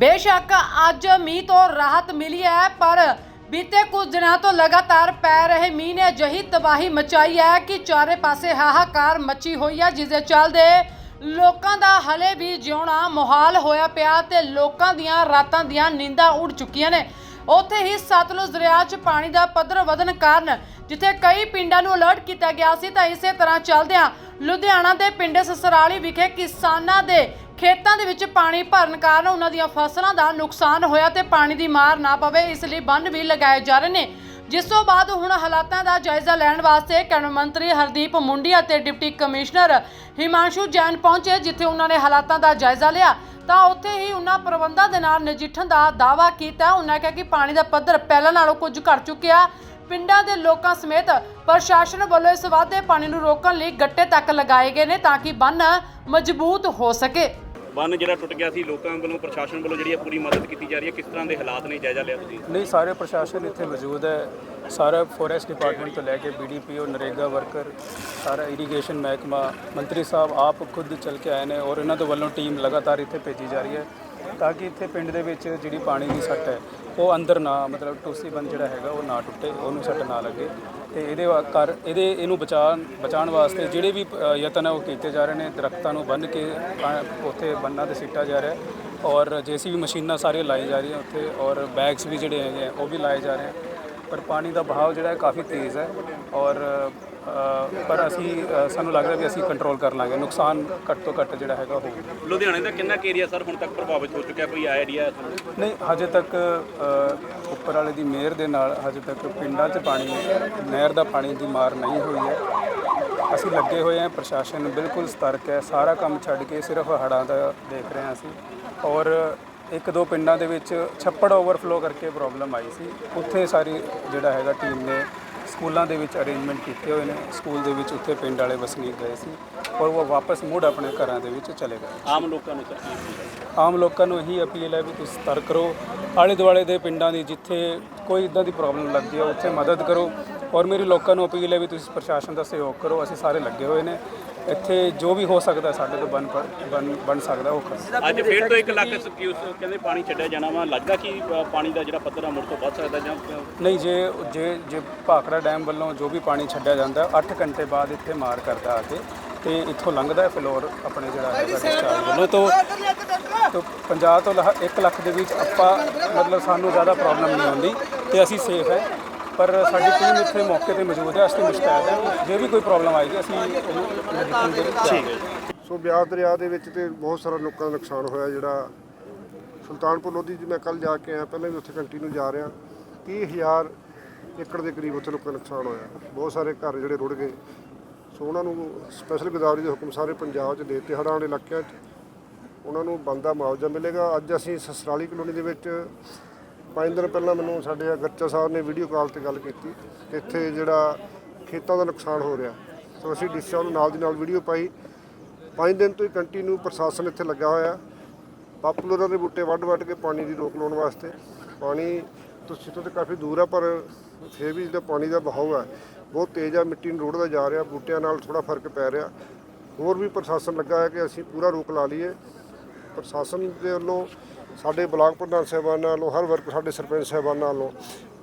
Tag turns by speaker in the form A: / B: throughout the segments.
A: ਬੇਸ਼ੱਕ ਅੱਜ ਮੀਂਹ ਤੋਂ ਰਾਹਤ ਮਿਲੀ ਹੈ, ਪਰ ਬੀਤੇ ਕੁਝ ਦਿਨਾਂ ਤੋਂ ਲਗਾਤਾਰ ਪੈ ਰਹੇ ਮੀਂਹ ਨੇ ਅਜਿਹੀ ਤਬਾਹੀ ਮਚਾਈ ਹੈ ਕਿ ਚਾਰੇ ਪਾਸੇ ਹਾਹਾਕਾਰ ਮਚੀ ਹੋਈ ਹੈ, ਜਿਸ ਦੇ ਚੱਲਦੇ ਲੋਕਾਂ ਦਾ ਹਲੇ ਵੀ ਜਿਉਣਾ ਮੁਹਾਲ ਹੋਇਆ ਪਿਆ ਤੇ ਲੋਕਾਂ ਦੀਆਂ ਰਾਤਾਂ ਦੀਆਂ ਨੀਂਦਾਂ ਉੱਡ ਚੁੱਕੀਆਂ ਨੇ। ਉੱਥੇ ਹੀ ਸਤਲੁਜ ਦਰਿਆ 'ਚ ਪਾਣੀ ਦਾ ਪੱਧਰ ਵਧਣ ਕਾਰਨ ਜਿੱਥੇ ਕਈ ਪਿੰਡਾਂ ਨੂੰ ਅਲਰਟ ਕੀਤਾ ਗਿਆ ਸੀ, ਤਾਂ ਇਸੇ ਤਰ੍ਹਾਂ ਚੱਲਦਿਆਂ ਲੁਧਿਆਣਾ ਦੇ ਪਿੰਡ ਸਸਰਾਲੀ ਵਿਖੇ ਕਿਸਾਨਾਂ ਦੇ ਖੇਤਾਂ ਦੇ ਵਿੱਚ ਪਾਣੀ ਭਰਨ ਕਾਰਨ ਉਹਨਾਂ ਦੀਆਂ ਫਸਲਾਂ ਦਾ ਨੁਕਸਾਨ ਹੋਇਆ ਤੇ ਪਾਣੀ ਦੀ ਮਾਰ ਨਾ ਪਵੇ, ਇਸ ਲਈ ਬੰਨ ਵੀ ਲਗਾਏ ਜਾ ਰਹੇ ਨੇ। ਜਿਸ ਤੋਂ ਬਾਅਦ ਹੁਣ ਹਾਲਾਤਾਂ ਦਾ ਜਾਇਜ਼ਾ ਲੈਣ ਵਾਸਤੇ ਕੈਬਨਿਟ ਮੰਤਰੀ ਹਰਦੀਪ ਮੁੰਡੀ ਅਤੇ ਡਿਪਟੀ ਕਮਿਸ਼ਨਰ ਹਿਮਾਂਸ਼ੂ ਜੈਨ ਪਹੁੰਚੇ, ਜਿੱਥੇ ਉਹਨਾਂ ਨੇ ਹਾਲਾਤਾਂ ਦਾ ਜਾਇਜ਼ਾ ਲਿਆ। ਤਾਂ ਉੱਥੇ ਹੀ ਉਹਨਾਂ ਪ੍ਰਬੰਧਾਂ ਦੇ ਨਾਲ ਨਜਿੱਠਣ ਦਾ ਦਾਅਵਾ ਕੀਤਾ। ਉਹਨਾਂ ਕਿਹਾ ਕਿ ਪਾਣੀ ਦਾ ਪੱਧਰ ਪਹਿਲਾਂ ਨਾਲੋਂ ਕੁਝ ਘਟ ਚੁੱਕਿਆ। ਪਿੰਡਾਂ ਦੇ ਲੋਕਾਂ ਸਮੇਤ ਪ੍ਰਸ਼ਾਸਨ ਵੱਲੋਂ ਇਸ ਵਾਧੇ ਪਾਣੀ ਨੂੰ ਰੋਕਣ ਲਈ ਗੱਟੇ ਤੱਕ ਲਗਾਏ ਗਏ ਨੇ ਤਾਂ ਕਿ ਬੰਨ ਮਜ਼ਬੂਤ ਹੋ ਸਕੇ।
B: ਬੰਨ ਜਿਹੜਾ ਟੁੱਟ ਗਿਆ ਸੀ, ਲੋਕਾਂ ਵੱਲੋਂ, ਪ੍ਰਸ਼ਾਸਨ ਵੱਲੋਂ ਜਿਹੜੀ ਹੈ ਪੂਰੀ ਮਦਦ ਕੀਤੀ ਜਾ ਰਹੀ ਹੈ, ਕਿਸ ਤਰ੍ਹਾਂ ਦੇ ਹਾਲਾਤ ਨੇ, ਜਾਇਜ਼ਾ ਲਿਆ ਤੁਸੀਂ?
C: ਨਹੀਂ, ਸਾਰੇ ਪ੍ਰਸ਼ਾਸਨ ਇੱਥੇ ਮੌਜੂਦ ਹੈ। ਸਾਰਾ ਫੋਰੈਸਟ ਡਿਪਾਰਟਮੈਂਟ ਤੋਂ ਲੈ ਕੇ ਬੀਡੀਪੀਓ ਨਰੇਗਾ ਵਰਕਰ ਸਾਰਾ ਇਰੀਗੇਸ਼ਨ ਮਹਿਕਮਾ, ਮੰਤਰੀ ਸਾਹਿਬ ਆਪ ਖੁਦ ਚੱਲ ਕੇ ਆਏ ਨੇ ਔਰ ਇਹਨਾਂ ਦੇ ਵੱਲੋਂ ਟੀਮ ਲਗਾਤਾਰ ਇੱਥੇ ਭੇਜੀ ਜਾ ਰਹੀ ਹੈ। ਤਾਂ ਕਿ ਇੱਥੇ ਪਿੰਡ ਦੇ ਵਿੱਚ ਜਿਹੜੀ ਪਾਣੀ ਦੀ ਸੱਟ ਹੈ ਉਹ ਅੰਦਰ ਨਾ ਮਤਲਬ ਟੂਸੀ ਬੰਦ ਜਿਹੜਾ ਹੈਗਾ ਉਹ ਨਾ ਟੁੱਟੇ ਉਹਨੂੰ ਸੱਟ ਨਾ ਲੱਗੇ। ਤੇ ਇਹਦੇ ਵਾ- ਕਰ ਇਹਦੇ ਇਹਨੂੰ ਬਚਾਉਣ ਬਚਾਉਣ ਵਾਸਤੇ ਜਿਹੜੇ ਵੀ ਯਤਨ ਹੈ ਉਹ ਕੀਤੇ ਜਾ ਰਹੇ ਨੇ। ਦਰਖਤਾਂ ਨੂੰ ਬੰਨ੍ਹ ਕੇ ਉੱਥੇ ਬੰਨਾਂ ਤੇ ਸਿੱਟਾ ਜਾ ਰਿਹਾ ਹੈ। ਔਰ ਜੇਸੀਬੀ ਮਸ਼ੀਨਾਂ ਸਾਰੀਆਂ ਲਾਈ ਜਾ ਰਹੀਆਂ ਉੱਥੇ ਔਰ ਬੈਗਸ ਵੀ ਜਿਹੜੇ ਹੈਗੇ ਆ, ਉਹ ਵੀ ਲਾਏ ਜਾ ਰਹੇ ਆ। ਪਰ ਪਾਣੀ ਦਾ ਬਹਾਵ ਜਿਹੜਾ ਹੈ ਕਾਫੀ ਤੇਜ਼ ਹੈ ਔਰ ਪਰ ਅਸੀਂ ਸਾਨੂੰ ਲੱਗਦਾ ਵੀ ਅਸੀਂ ਕੰਟਰੋਲ ਕਰ ਲਾਂਗੇ। ਨੁਕਸਾਨ ਘੱਟ ਤੋਂ ਘੱਟ ਜਿਹੜਾ ਹੈਗਾ ਹੋਊਗਾ
B: ਲੁਧਿਆਣੇ ਦਾ ਕਿੰਨਾ ਏਰੀਆ ਸਰ ਹੁਣ ਤੱਕ ਪ੍ਰਭਾਵਿਤ ਹੋ ਚੁੱਕਿਆ ਕੋਈ ਆਈਡੀਆ ਹੈ ਤੁਹਾਨੂੰ?
C: ਨਹੀਂ ਹਜੇ ਤੱਕ ਉੱਪਰ ਵਾਲੇ ਦੀ ਮਿਹਰ ਦੇ ਨਾਲ ਹਜੇ ਤੱਕ ਪਿੰਡਾਂ 'ਚ ਪਾਣੀ ਨਹਿਰ ਦਾ ਪਾਣੀ ਦੀ ਮਾਰ ਨਹੀਂ ਹੋਈ ਹੈ। ਅਸੀਂ ਲੱਗੇ ਹੋਏ ਹਾਂ ਪ੍ਰਸ਼ਾਸਨ ਬਿਲਕੁਲ ਸਤਰਕ ਹੈ। ਸਾਰਾ ਕੰਮ ਛੱਡ ਕੇ ਸਿਰਫ ਹੜ੍ਹਾਂ ਦਾ ਦੇਖ ਰਹੇ ਹਾਂ ਅਸੀਂ। ਔਰ ਇੱਕ ਦੋ ਪਿੰਡਾਂ ਦੇ ਵਿੱਚ ਛੱਪੜ ਓਵਰਫਲੋ ਕਰਕੇ ਪ੍ਰੋਬਲਮ ਆਈ ਸੀ। ਉੱਥੇ ਸਾਰੀ ਜਿਹੜਾ ਹੈਗਾ ਟੀਮ ਨੇ ਸਕੂਲਾਂ ਦੇ ਵਿੱਚ ਅਰੇਂਜਮੈਂਟ ਕੀਤੇ ਹੋਏ ਨੇ। ਸਕੂਲ ਦੇ ਵਿੱਚ ਉੱਥੇ ਪਿੰਡ ਵਾਲੇ ਵਸਨੀਕ ਗਏ ਸੀ ਔਰ ਉਹ ਵਾਪਸ ਮੁੜ ਆਪਣੇ ਘਰਾਂ ਦੇ ਵਿੱਚ ਚਲੇ ਗਏ।
B: ਆਮ ਲੋਕਾਂ ਨੂੰ?
C: ਆਮ ਲੋਕਾਂ ਨੂੰ ਇਹੀ ਅਪੀਲ ਹੈ ਵੀ ਤੁਸੀਂ ਸਤਰਕ ਰਹੋ। ਆਲੇ ਦੁਆਲੇ ਦੇ ਪਿੰਡਾਂ ਦੀ ਜਿੱਥੇ ਕੋਈ ਇਦਾਂ ਦੀ ਪ੍ਰੋਬਲਮ ਲੱਗਦੀ ਹੈ ਉੱਥੇ ਮਦਦ ਕਰੋ। ਔਰ ਮੇਰੀ ਲੋਕਾਂ ਨੂੰ ਅਪੀਲ ਹੈ ਵੀ ਤੁਸੀਂ ਪ੍ਰਸ਼ਾਸਨ ਦਾ ਸਹਿਯੋਗ ਕਰੋ ਅਸੀਂ ਸਾਰੇ ਲੱਗੇ ਹੋਏ ਨੇ। ਇੱਥੇ ਜੋ ਵੀ ਹੋ ਸਕਦਾ ਸਾਡੇ ਤੋਂ ਬਣ ਬਣ ਬਣ ਸਕਦਾ ਉਹ ਕਰੋ।
B: ਅੱਜ ਫੇਰ ਤੋਂ 1 ਲੱਖ ਕਿਊਸ ਕਹਿੰਦੇ ਪਾਣੀ ਛੱਡਿਆ ਜਾਣਾ ਵਾ। ਲੱਗਦਾ ਕਿ ਪਾਣੀ ਦਾ ਜਿਹੜਾ ਪੱਧਰ ਆ ਮੁੜ ਤੋਂ ਵੱਧ ਸਕਦਾ ਜਾਂ
C: ਨਹੀਂ ਜੇ ਜੇ ਜੇ ਭਾਖੜਾ ਡੈਮ ਵੱਲੋਂ ਜੋ ਵੀ ਪਾਣੀ ਛੱਡਿਆ ਜਾਂਦਾ 8 ਘੰਟੇ ਬਾਅਦ ਇੱਥੇ ਮਾਰ ਕਰਦਾ ਆ ਕੇ ਤੇ ਇੱਥੋਂ ਲੰਘਦਾ ਹੈ ਫਲੋਰ ਆਪਣੇ ਜਿਹੜਾ ਹੈਗਾ ਡਿਸਚਾਰਜ ਵੱਲੋਂ ਤੋਂ ਤੋਂ 50 ਤੋਂ 1 ਲੱਖ ਦੇ ਵਿੱਚ ਆਪਾਂ ਮਤਲਬ ਸਾਨੂੰ ਜ਼ਿਆਦਾ ਪ੍ਰੋਬਲਮ ਨਹੀਂ ਆਉਂਦੀ ਤੇ ਅਸੀਂ ਸੇਫ ਹੈ। ਪਰ ਸਾਡੀ ਟੀਮ ਇੱਥੇ ਮੌਕੇ ਤੇ ਮੌਜੂਦ ਹੈ ਅਸੀਂ ਮੁਸ਼ਤੈਦ ਹੈ। ਜੇ ਵੀ ਕੋਈ ਪ੍ਰੋਬਲਮ ਆਏਗੀ ਅਸੀਂ ਹਾਂ।
D: ਸੋ ਬਿਆਸ ਦਰਿਆ ਦੇ ਵਿੱਚ ਤੇ ਬਹੁਤ ਸਾਰਾ ਲੋਕਾਂ ਦਾ ਨੁਕਸਾਨ ਹੋਇਆ ਜਿਹੜਾ ਸੁਲਤਾਨਪੁਰ ਲੋਧੀ ਜੀ ਮੈਂ ਕੱਲ ਜਾ ਕੇ ਆਇਆ ਪਹਿਲਾਂ ਵੀ ਉੱਥੇ ਕੰਟੀਨਿਊ ਜਾ ਰਿਹਾ। 30000 ਏਕੜ ਦੇ ਕਰੀਬ ਉੱਥੇ ਲੋਕਾਂ ਦਾ ਨੁਕਸਾਨ ਹੋਇਆ। ਬਹੁਤ ਸਾਰੇ ਘਰ ਜਿਹੜੇ ਰੁੜ ਗਏ। ਸੋ ਉਹਨਾਂ ਨੂੰ ਸਪੈਸ਼ਲ ਗਦਾਵਰੀ ਦੇ ਹੁਕਮ ਸਾਰੇ ਪੰਜਾਬ 'ਚ ਦੇ ਦਿੱਤੇ। ਹੜ੍ਹਾਂ ਵਾਲੇ ਇਲਾਕਿਆਂ 'ਚ ਉਹਨਾਂ ਨੂੰ ਬੰਦਾ ਮੁਆਵਜ਼ਾ ਮਿਲੇਗਾ। ਅੱਜ ਅਸੀਂ ਸਸਰਾਲੀ ਕਲੋਨੀ ਦੇ ਵਿੱਚ ਪੰਜ ਦਿਨ ਪਹਿਲਾਂ ਮੈਨੂੰ ਸਾਡੇ ਗੱਚਾ ਸਾਹਿਬ ਨੇ ਵੀਡੀਓ ਕਾਲ ਤੇ ਗੱਲ ਕੀਤੀ ਕਿ ਇੱਥੇ ਜਿਹੜਾ ਖੇਤਾਂ ਦਾ ਨੁਕਸਾਨ ਹੋ ਰਿਹਾ। ਸੋ ਅਸੀਂ ਡੀਸੀ ਸਾਹਿਬ ਨੂੰ ਨਾਲ ਦੀ ਨਾਲ ਵੀਡੀਓ ਪਾਈ। ਪੰਜ ਦਿਨ ਤੋਂ ਹੀ ਕੰਟੀਨਿਊ ਪ੍ਰਸ਼ਾਸਨ ਇੱਥੇ ਲੱਗਾ ਹੋਇਆ। ਪਾਪੂਲਰਾਂ ਦੇ ਬੂਟੇ ਵੱਢ ਵੱਢ ਕੇ ਪਾਣੀ ਦੀ ਰੋਕ ਲਾਉਣ ਵਾਸਤੇ। ਪਾਣੀ ਤੁਸੀਂ ਤੋਂ ਤੇ ਕਾਫੀ ਦੂਰ ਆ, ਪਰ ਫਿਰ ਵੀ ਜਿਹੜਾ ਪਾਣੀ ਦਾ ਬਹਾਓ ਹੈ ਬਹੁਤ ਤੇਜ਼ ਆ, ਮਿੱਟੀ ਨੂੰ ਰੋੜਦਾ ਜਾ ਰਿਹਾ, ਬੂਟਿਆਂ ਨਾਲ ਥੋੜਾ ਫ਼ਰਕ ਪੈ ਰਿਹਾ। ਹੋਰ ਵੀ ਪ੍ਰਸ਼ਾਸਨ ਲੱਗਾ ਹੈ ਕਿ ਅਸੀਂ ਪੂਰਾ ਰੋਕ ਲਾ ਲਈਏ। ਪ੍ਰਸ਼ਾਸਨ ਦੇ ਵੱਲੋਂ ਸਾਡੇ ਬਲਾਕ ਪ੍ਰਧਾਨ ਸਾਹਿਬਾਨਾਂ ਨਾਲੋਂ, ਹਰ ਵਰਗ ਸਾਡੇ ਸਰਪੰਚ ਸਾਹਿਬਾਨਾਂ ਨਾਲੋਂ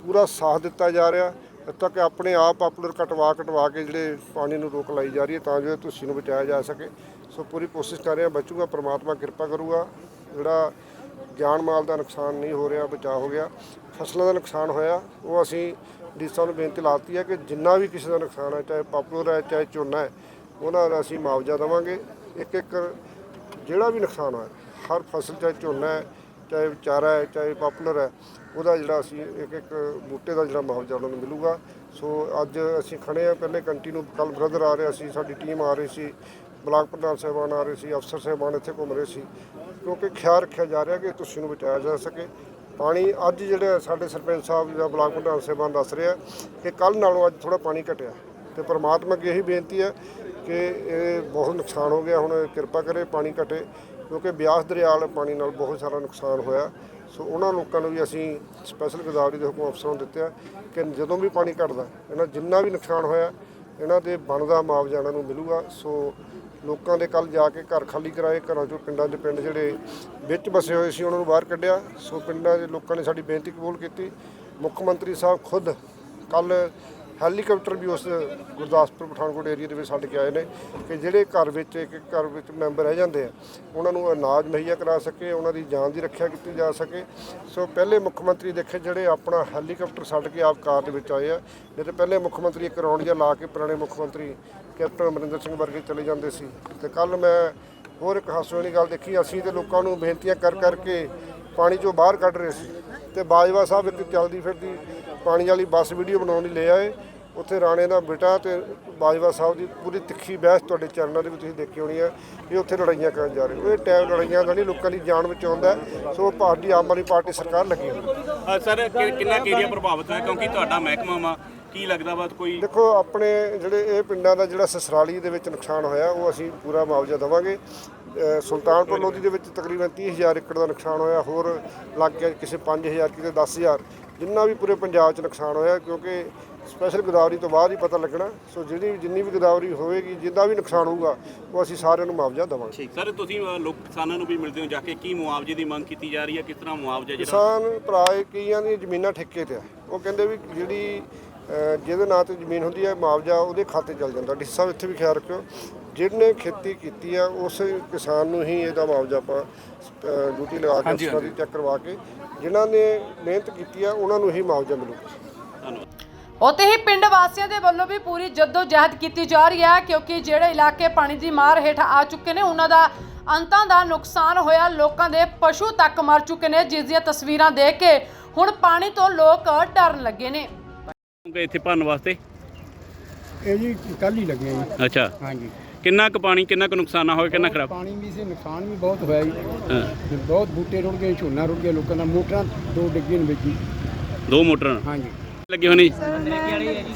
D: ਪੂਰਾ ਸਾਥ ਦਿੱਤਾ ਜਾ ਰਿਹਾ। ਇੱਥੇ ਤੱਕ ਆਪਣੇ ਆਪ ਪਾਪੂਲਰ ਕਟਵਾ ਕਟਵਾ ਕੇ ਜਿਹੜੇ ਪਾਣੀ ਨੂੰ ਰੋਕ ਲਾਈ ਜਾ ਰਹੀ ਹੈ, ਤਾਂ ਜੋ ਤੁਸੀਂ ਨੂੰ ਬਚਾਇਆ ਜਾ ਸਕੇ। ਸੋ ਪੂਰੀ ਕੋਸ਼ਿਸ਼ ਕਰ ਰਹੇ ਹਾਂ ਬਚੂਗਾ, ਪ੍ਰਮਾਤਮਾ ਕਿਰਪਾ ਕਰੂਗਾ। ਜਿਹੜਾ ਜਾਨ ਮਾਲ ਦਾ ਨੁਕਸਾਨ ਨਹੀਂ ਹੋ ਰਿਹਾ, ਬਚਾਅ ਹੋ ਗਿਆ। ਫਸਲਾਂ ਦਾ ਨੁਕਸਾਨ ਹੋਇਆ, ਉਹ ਅਸੀਂ ਡੀਸਾ ਨੂੰ ਬੇਨਤੀ ਲਾਤੀ ਹੈ ਕਿ ਜਿੰਨਾ ਵੀ ਕਿਸੇ ਦਾ ਨੁਕਸਾਨ ਹੈ, ਚਾਹੇ ਪਾਪੂਲਰ ਹੈ, ਚਾਹੇ ਝੋਨਾ ਹੈ, ਉਹਨਾਂ ਦਾ ਅਸੀਂ ਮੁਆਵਜ਼ਾ ਦੇਵਾਂਗੇ। ਇੱਕ ਇੱਕ ਜਿਹੜਾ ਵੀ ਨੁਕਸਾਨ ਹੋਇਆ, ਹਰ ਫਸਲ, ਚਾਹੇ ਝੋਨਾ ਹੈ ਚਾਹੇ ਵਿਚਾਰਾ ਹੈ, ਚਾਹੇ ਪਾਪੂਲਰ ਹੈ, ਉਹਦਾ ਜਿਹੜਾ ਅਸੀਂ ਇੱਕ ਇੱਕ ਬੂਟੇ ਦਾ ਜਿਹੜਾ ਮੁਆਵਜ਼ਾ ਉਹਨਾਂ ਨੂੰ ਮਿਲੂਗਾ। ਸੋ ਅੱਜ ਅਸੀਂ ਖੜੇ ਆ ਪਹਿਲੇ ਕੰਟੀਨਿਊ ਕੱਲ ਬ੍ਰਦਰ ਆ ਰਿਹਾ ਸੀ, ਸਾਡੀ ਟੀਮ ਆ ਰਹੀ ਸੀ, ਬਲਾਕ ਪ੍ਰਧਾਨ ਸਾਹਿਬਾਨ ਆ ਰਹੇ ਸੀ, ਅਫਸਰ ਸਾਹਿਬਾਨ ਇੱਥੇ ਘੁੰਮ ਰਹੇ ਸੀ। ਕਿਉਂਕਿ ਖਿਆਲ ਰੱਖਿਆ ਜਾ ਰਿਹਾ ਕਿ ਤੁਸੀਂ ਨੂੰ ਬਚਾਇਆ ਜਾ ਸਕੇ। ਪਾਣੀ ਅੱਜ ਜਿਹੜੇ ਸਾਡੇ ਸਰਪੰਚ ਸਾਹਿਬ ਜਾਂ ਬਲਾਕ ਪ੍ਰਧਾਨ ਸਾਹਿਬਾਨ ਦੱਸ ਰਿਹਾ ਕਿ ਕੱਲ ਨਾਲੋਂ ਅੱਜ ਥੋੜਾ ਪਾਣੀ ਘਟਿਆ। ਤੇ ਪਰਮਾਤਮਾ ਅੱਗੇ ਇਹੀ ਬੇਨਤੀ ਹੈ ਕਿ ਇਹ ਬਹੁਤ ਨੁਕਸਾਨ ਹੋ ਗਿਆ, ਹੁਣ ਕਿਰਪਾ ਕਰੇ ਪਾਣੀ ਘਟੇ। ਕਿਉਂਕਿ ਬਿਆਸ ਦਰਿਆ ਵਾਲੇ ਪਾਣੀ ਨਾਲ ਬਹੁਤ ਸਾਰਾ ਨੁਕਸਾਨ ਹੋਇਆ। ਸੋ ਉਹਨਾਂ ਲੋਕਾਂ ਨੂੰ ਵੀ ਅਸੀਂ ਸਪੈਸ਼ਲ ਗਦਾਵਰੀ ਦੇ ਹੁਕਮ ਅਫਸਰਾਂ ਨੂੰ ਦਿੱਤੇ ਆ ਕਿ ਜਦੋਂ ਵੀ ਪਾਣੀ ਘਟਦਾ, ਇਹਨਾਂ ਜਿੰਨਾ ਵੀ ਨੁਕਸਾਨ ਹੋਇਆ, ਇਹਨਾਂ ਦੇ ਬਣਦਾ ਮੁਆਵਜ਼ਾ ਇਹਨਾਂ ਨੂੰ ਮਿਲੂਗਾ। ਸੋ ਲੋਕਾਂ ਦੇ ਕੱਲ ਜਾ ਕੇ ਘਰ ਖਾਲੀ ਕਰਾਏ, ਘਰਾਂ ਚੋਂ ਪਿੰਡਾਂ ਦੇ ਪਿੰਡ ਜਿਹੜੇ ਵਿੱਚ ਵਸੇ ਹੋਏ ਸੀ ਉਹਨਾਂ ਨੂੰ ਬਾਹਰ ਕੱਢਿਆ। ਸੋ ਪਿੰਡਾਂ ਦੇ ਲੋਕਾਂ ਨੇ ਸਾਡੀ ਬੇਨਤੀ ਕਬੂਲ ਕੀਤੀ। ਮੁੱਖ ਮੰਤਰੀ ਸਾਹਿਬ ਖੁਦ ਕੱਲ ਹੈਲੀਕਾਪਟਰ ਵੀ ਉਸ ਗੁਰਦਾਸਪੁਰ, ਪਠਾਨਕੋਟ ਏਰੀਆ ਦੇ ਵਿੱਚ ਛੱਡ ਕੇ ਆਏ ਨੇ ਕਿ ਜਿਹੜੇ ਘਰ ਵਿੱਚ ਇੱਕ ਘਰ ਵਿੱਚ ਮੈਂਬਰ ਰਹਿ ਜਾਂਦੇ ਆ, ਉਹਨਾਂ ਨੂੰ ਅਨਾਜ ਮੁਹੱਈਆ ਕਰਾ ਸਕੇ, ਉਹਨਾਂ ਦੀ ਜਾਨ ਦੀ ਰੱਖਿਆ ਕੀਤੀ ਜਾ ਸਕੇ। ਸੋ ਪਹਿਲੇ ਮੁੱਖ ਮੰਤਰੀ ਦੇਖੇ ਜਿਹੜੇ ਆਪਣਾ ਹੈਲੀਕਾਪਟਰ ਛੱਡ ਕੇ ਆਪ ਕਾਰ ਦੇ ਵਿੱਚ ਆਏ ਆ, ਨਹੀਂ ਤੇ ਪਹਿਲੇ ਮੁੱਖ ਮੰਤਰੀ ਇੱਕ ਰੌਂਡ ਜਿਹਾ ਲਾ ਕੇ ਪੁਰਾਣੇ ਮੁੱਖ ਮੰਤਰੀ ਕੈਪਟਨ ਅਮਰਿੰਦਰ ਸਿੰਘ ਵਰਗੇ ਚਲੇ ਜਾਂਦੇ ਸੀ। ਤੇ ਕੱਲ ਮੈਂ ਹੋਰ ਇੱਕ ਹਾਸੇ ਵਾਲੀ ਗੱਲ ਦੇਖੀ, ਅਸੀਂ ਤੇ ਲੋਕਾਂ ਨੂੰ ਬੇਨਤੀਆਂ ਕਰ ਕਰਕੇ ਪਾਣੀ ਚੋਂ ਬਾਹਰ ਕੱਢ ਰਹੇ ਸੀ। ਤੇ ਬਾਜਵਾ ਸਾਹਿਬ ਇੱਕ ਚੱਲਦੀ ਫਿਰਦੀ ਪਾਣੀ ਵਾਲੀ ਬੱਸ ਵੀਡੀਓ ਬਣਾਉਣ ਲਈ ਲੈ ਆਏ। ਉੱਥੇ ਰਾਣੇ ਦਾ ਬੇਟਾ ਤੇ ਬਾਜਵਾ ਸਾਹਿਬ ਦੀ ਪੂਰੀ ਤਿੱਖੀ ਬਹਿਸ ਤੁਹਾਡੇ ਚੈਨਲਾਂ ਦੇ ਵਿੱਚ ਤੁਸੀਂ ਦੇਖੀ ਹੋਣੀ ਹੈ ਇਹ ਉੱਥੇ ਲੜਾਈਆਂ ਕਰਨ ਜਾ ਰਹੇ ਇਹ ਟਾਈਮ ਲੜਾਈਆਂ ਦਾ ਨਹੀਂ ਲੋਕਾਂ ਦੀ ਜਾਨ ਹੈ। ਸੋ ਭਾਰਤੀ ਆਮ ਆਦਮੀ ਪਾਰਟੀ ਸਰਕਾਰ ਲੱਗੀ ਹੋਈ ਹੈ।
B: ਸਰ ਕਿੰਨਾ ਏਰੀਆ ਪ੍ਰਭਾਵਿਤ ਹੋਇਆ? ਕਿਉਂਕਿ ਤੁਹਾਡਾ ਮਹਿਕਮਾ ਵਾ ਕੀ ਲੱਗਦਾ ਵਾ ਕੋਈ?
D: ਦੇਖੋ ਆਪਣੇ ਜਿਹੜੇ ਇਹ ਪਿੰਡਾਂ ਦਾ ਜਿਹੜਾ ਸਸਰਾਲੀ ਦੇ ਵਿੱਚ ਨੁਕਸਾਨ ਹੋਇਆ ਉਹ ਅਸੀਂ ਪੂਰਾ ਮੁਆਵਜ਼ਾ ਦੇਵਾਂਗੇ। ਸੁਲਤਾਨਪੁਰ ਲੋਧੀ ਦੇ ਵਿੱਚ ਤਕਰੀਬਨ 30000 ਏਕੜ ਦਾ ਨੁਕਸਾਨ ਹੋਇਆ ਹੋਰ ਲੱਗ ਗਿਆ ਕਿਸੇ 5000 ਕਿਤੇ 10000 ਜਿੰਨਾ ਵੀ ਪੂਰੇ ਪੰਜਾਬ 'ਚ ਨੁਕਸਾਨ ਹੋਇਆ ਕਿਉਂਕਿ ਸਪੈਸ਼ਲ ਗੋਦਾਵਰੀ ਤੋਂ ਬਾਅਦ ਹੀ ਪਤਾ ਲੱਗਣਾ ਸੋ ਜਿਹੜੀ ਜਿੰਨੀ ਵੀ ਗੋਦਾਵਰੀ ਹੋਵੇਗੀ ਜਿੰਦਾ ਵੀ ਨੁਕਸਾਨ ਹੋਊਗਾ ਉਹ ਅਸੀਂ ਸਾਰਿਆਂ ਨੂੰ ਮੁਆਵਜ਼ਾ ਦੇਵਾਂਗੇ।
B: ਸਰ ਤੁਸੀਂ ਲੋਕ ਕਿਸਾਨਾਂ ਨੂੰ ਵੀ ਮਿਲਦੇ ਹੋ ਜਾ ਕੇ ਕੀ ਮੁਆਵਜ਼ੇ ਦੀ ਮੰਗ ਕੀਤੀ ਜਾ ਰਹੀ ਹੈ ਕਿਸ ਤਰ੍ਹਾਂ ਮੁਆਵਜ਼ਾ ਜਿਹੜਾ
D: ਕਿਸਾਨ ਭਰਾ ਕਈਆਂ ਦੀਆਂ ਜ਼ਮੀਨਾਂ ਠੇਕੇ ਤੇ ਆ। ਉਹ ਕਹਿੰਦੇ ਵੀ ਜਿਹੜੀ ਜਿਹਦੇ ਨਾਂ ਤੇ ਜ਼ਮੀਨ ਹੁੰਦੀ ਹੈ ਮੁਆਵਜ਼ਾ ਉਹਦੇ ਖਾਤੇ ਚਲ ਜਾਂਦਾ। ਡੀ ਸਾਹਿਬ ਇੱਥੇ ਵੀ ਖਿਆਲ ਰੱਖਿਓ। ਜਿਹਨੇ ਖੇਤੀ ਕੀਤੀ ਆ ਉਸ ਕਿਸਾਨ ਨੂੰ ਹੀ ਇਹਦਾ ਮੁਆਵਜ਼ਾ ਆਪਾਂ ਡਿਊਟੀ ਲਗਾ ਕੇ ਅਫਸਰਾਂ ਦੀ ਚੈੱਕ ਕਰਵਾ ਕੇ ਜਿਨ੍ਹਾਂ ਨੇ ਮਿਹਨਤ ਕੀਤੀ ਆ ਉਹਨਾਂ ਨੂੰ ਹੀ ਮੁਆਵਜ਼ਾ ਮਿਲੂਗਾ।
B: ਧੰਨਵਾਦ।
A: ਉੱਥੇ ਹੀ ਪਿੰਡ ਵਾਸੀਆਂ ਦੇ ਵੱਲੋਂ ਵੀ ਪੂਰੀ ਜਹਿਦ ਕੀਤੀ ਜਾ ਰਹੀ ਹੈ ਕਿਉਂਕਿ ਜਿਹੜੇ ਇਲਾਕੇ ਪਾਣੀ ਦੀ ਮਾਰ ਹੇਠ ਆ ਚੁੱਕੇ ਨੇ ਉਹਨਾਂ ਦਾ ਅੰਤਾਂ ਦਾ ਨੁਕਸਾਨ ਹੋਇਆ ਲੋਕਾਂ ਦੇ ਪਸ਼ੂ ਤੱਕ ਮਰ ਚੁੱਕੇ ਨੇ ਜਿਸ ਦੀਆਂ ਤਸਵੀਰਾਂ ਦੇਖ ਕੇ ਹੁਣ ਪਾਣੀ ਤੋਂ ਲੋਕ ਡਰਨ ਲੱਗੇ ਨੇ।
B: ਇੱਥੇ ਭਰਨ ਵਾਸਤੇ?
E: ਇਹ ਜੀ ਕੱਲ ਹੀ ਲੱਗੇ ਜੀ।
B: ਅੱਛਾ।
E: ਹਾਂਜੀ।
B: ਕਿੰਨਾ ਕੁ ਪਾਣੀ ਕਿੰਨਾ ਕੁ ਨੁਕਸਾਨ ਹੋਇਆ ਕਿੰਨਾ ਖਰਾਬ?
E: ਪਾਣੀ ਵੀ ਸੀ ਨੁਕਸਾਨ ਵੀ ਬਹੁਤ ਹੋਇਆ ਜੀ।
B: ਹਾਂ,
E: ਤੇ ਬਹੁਤ ਬੂਟੇ ਰੁੜ ਗਏ ਝੋਨਾ ਰੁੜ ਗਿਆ ਲੋਕਾਂ ਦਾ ਮੋਟਰਾਂ ਦੋ ਡਿੱਗੀਆਂ ਨੇ ਵਿੱਚ ਜੀ।
B: ਦੋ ਮੋਟਰਾਂ
E: ਹਾਂਜੀ।
B: ਲੱਗੇ ਜੀ?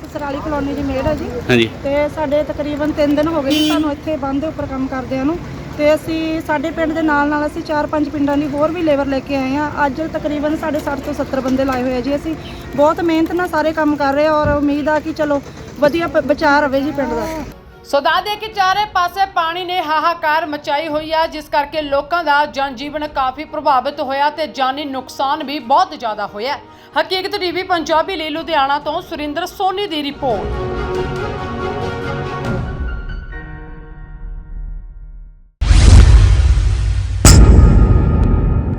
F: ਸਸਰਾਲੀ ਕਲੋਨੀ ਦੀ ਮੇੜ ਹੈ ਜੀ।
B: ਹਾਂਜੀ।
F: ਤੇ ਸਾਡੇ ਤਕਰੀਬਨ 3 ਦਿਨ ਹੋ ਗਏ ਜੀ ਸਾਨੂੰ ਇੱਥੇ ਬੰਦ ਦੇ ਉੱਪਰ ਕੰਮ ਕਰਦਿਆਂ ਨੂੰ। ਤੇ ਅਸੀਂ ਸਾਡੇ ਪਿੰਡ ਦੇ ਨਾਲ ਨਾਲ ਅਸੀਂ 4-5 ਪਿੰਡਾਂ ਦੀ ਹੋਰ ਵੀ ਲੇਬਰ ਲੈ ਕੇ ਆਏ ਆ ਅੱਜ ਤਕਰੀਬਨ ਸਾਡੇ 60 ਤੋਂ 70 ਬੰਦੇ ਲਾਏ ਹੋਏ ਆ ਜੀ। ਅਸੀਂ ਬਹੁਤ ਮਿਹਨਤ ਨਾਲ ਸਾਰੇ ਕੰਮ ਕਰ ਰਹੇ ਆ ਔਰ ਉਮੀਦ ਆ ਕਿ ਚਲੋ ਵਧੀਆ ਪ- ਬਚਾਅ ਰਵੇ ਜੀ ਪਿੰਡ ਦਾ।
A: ਸੋ ਦੱਸਦੇ ਕਿ ਚਾਰੇ ਪਾਸੇ ਪਾਣੀ ਨੇ ਹਾਹਾਕਾਰ ਮਚਾਈ ਹੋਈ ਹੈ ਜਿਸ ਕਰਕੇ ਲੋਕਾਂ ਦਾ ਜਨਜੀਵਨ ਕਾਫੀ ਪ੍ਰਭਾਵਿਤ ਹੋਇਆ ਤੇ ਜਾਨੀ ਨੁਕਸਾਨ ਵੀ ਬਹੁਤ ਜ਼ਿਆਦਾ ਹੋਇਆ ਹੈ। ਹਕੀਕਤ ਟੀਵੀ ਪੰਜਾਬੀ ਲਈ ਲੁਧਿਆਣਾ ਤੋਂ ਸੁਰਿੰਦਰ ਸੋਨੀ ਦੀ ਰਿਪੋਰਟ